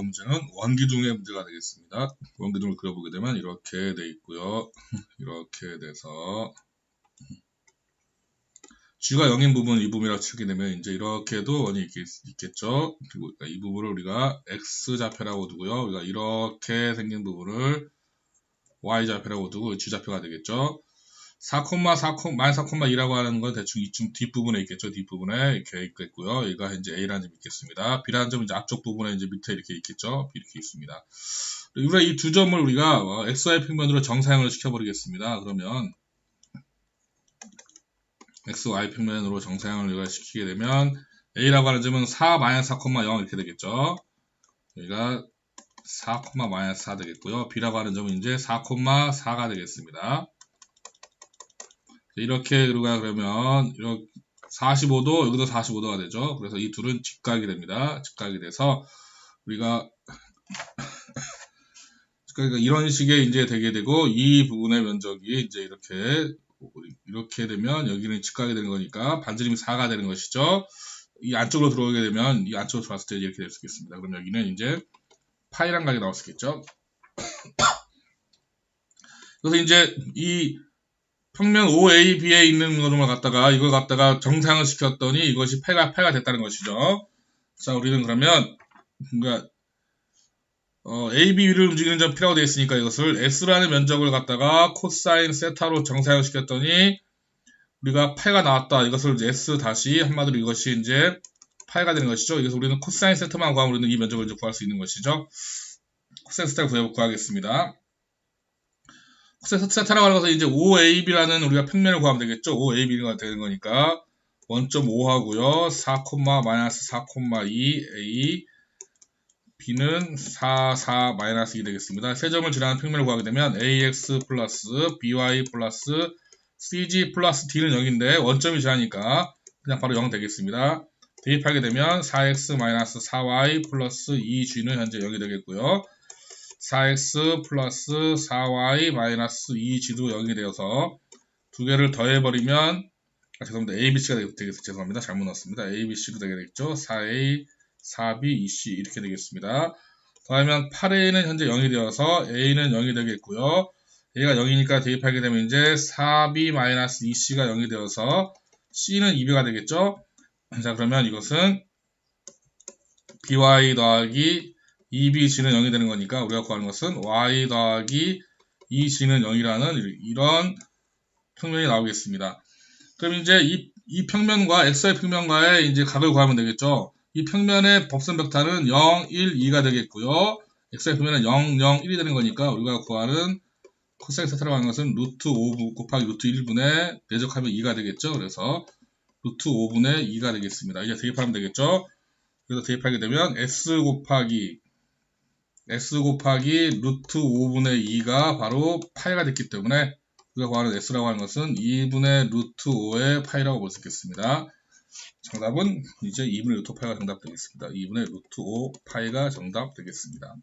번 문제는 원기둥의 문제가 되겠습니다. 원기둥을 그려보게 되면 이렇게 돼 있고요. 이렇게 돼서 G가 0인 부분 이 부분이라고 치게 되면 이제 이렇게도 원이 있 겠, 죠 그리고 이 부분을 우리가 X 좌표라고 두고요. 우리가 이렇게 생긴 부분을 Y 좌표라고 두고 G 좌표가 되겠죠. 4, 4, 마이너스 4,2라고 하는 건 대충 이쯤 뒷부분에 있겠죠. 뒷부분에 이렇게 있겠고요. 얘가 이제 A라는 점이 있겠습니다. B라는 점은 이제 앞쪽 부분에 이제 밑에 이렇게 있겠죠. 이렇게 있습니다. 우리가 이 두 점을 우리가 XY 평면으로 정사형을 시켜버리겠습니다. 그러면 XY 평면으로 정사형을 우리가 시키게 되면 A라고 하는 점은 4, 마이너스 4,0 이렇게 되겠죠. 여기가 4, 마이너스 4 되겠고요. B라고 하는 점은 이제 4, 4가 되겠습니다. 이렇게 우리가 그러면 이렇게 45도 여기도 45도가 되죠. 그래서 이 둘은 직각이 됩니다. 직각이 돼서 우리가 그러니까 이런 식의 이제 되게 되고 이 부분의 면적이 이제 이렇게 이렇게 되면 여기는 직각이 되는 거니까 반지름이 4가 되는 것이죠. 이 안쪽으로 들어오게 되면 이 안쪽으로 들어왔을 때 이렇게 될 수 있겠습니다. 그럼 여기는 이제 파이란 각이 나올 수 있겠죠. 그래서 이제 이 평면 OAB에 있는 것을 갖다가 이걸 갖다가 정상을 시켰더니 이것이 패가 패가 됐다는 것이죠. 자, 우리는 그러면 그러니까 어, AB를 움직이는 점 P라고 되어 있으니까 이것을 S라는 면적을 갖다가 코사인 세타로 정사형 시켰더니 우리가 파이가 나왔다. 이것을 S 다시 한마디로 이것이 이제 파이가 되는 것이죠. 그래서 우리는 코사인 세타만 구하면 우리는 이 면적을 이제 구할 수 있는 것이죠. 코사인 세타를 구하겠습니다. 세타라고 하는 것은 이제 OAB라는 우리가 평면을 구하면 되겠죠. OAB가 되는 거니까 1.5 하고요. 4, 마이너스 4,2 A B는 4, 4, 마이너스 2 되겠습니다. 세 점을 지나는 평면을 구하게 되면 AX 플러스 BY 플러스 CG 플러스 D는 0인데 원점이 지나니까 그냥 바로 0 되겠습니다. 대입하게 되면 4X 마이너스 4Y 플러스 2G는 현재 0이 되겠고요. 4x 플러스 4y 마이너스 2g도 0이 되어서 두 개를 더해버리면 아, 죄송합니다. abc가 되겠, 죄송합니다. 잘못 넣었습니다. abc도 되게 되겠죠. 4a, 4b, 2c 이렇게 되겠습니다. 더하면 8a는 현재 0이 되어서 a는 0이 되겠고요. a가 0이니까 대입하게 되면 이제 4b 마이너스 2c가 0이 되어서 c는 2b가 되겠죠. 자 그러면 이것은 by 더하기 2bg는 0이 되는 거니까 우리가 구하는 것은 y 더하기 2g는 0이라는 이런 평면이 나오겠습니다. 그럼 이제 이, 이 평면과 xy 평면과의 이제 각을 구하면 되겠죠. 이 평면의 법선 벡터는 0, 1, 2가 되겠고요. xy 평면은 0, 0, 1이 되는 거니까 우리가 구하는 코사인 세타라고 하는 것은 루트 5 곱하기 루트 1분의 내적하면 2가 되겠죠. 그래서 루트 5분의 2가 되겠습니다. 이제 대입하면 되겠죠. 그래서 대입하게 되면 s 곱하기 s 곱하기 루트 5분의 2가 바로 파이가 됐기 때문에 우리가 구하는 s라고 하는 것은 2분의 루트 5의 파이라고 볼 수 있겠습니다. 정답은 이제 2분의 루트 파이가 정답 되겠습니다. 2분의 루트 5 파이가 정답 되겠습니다.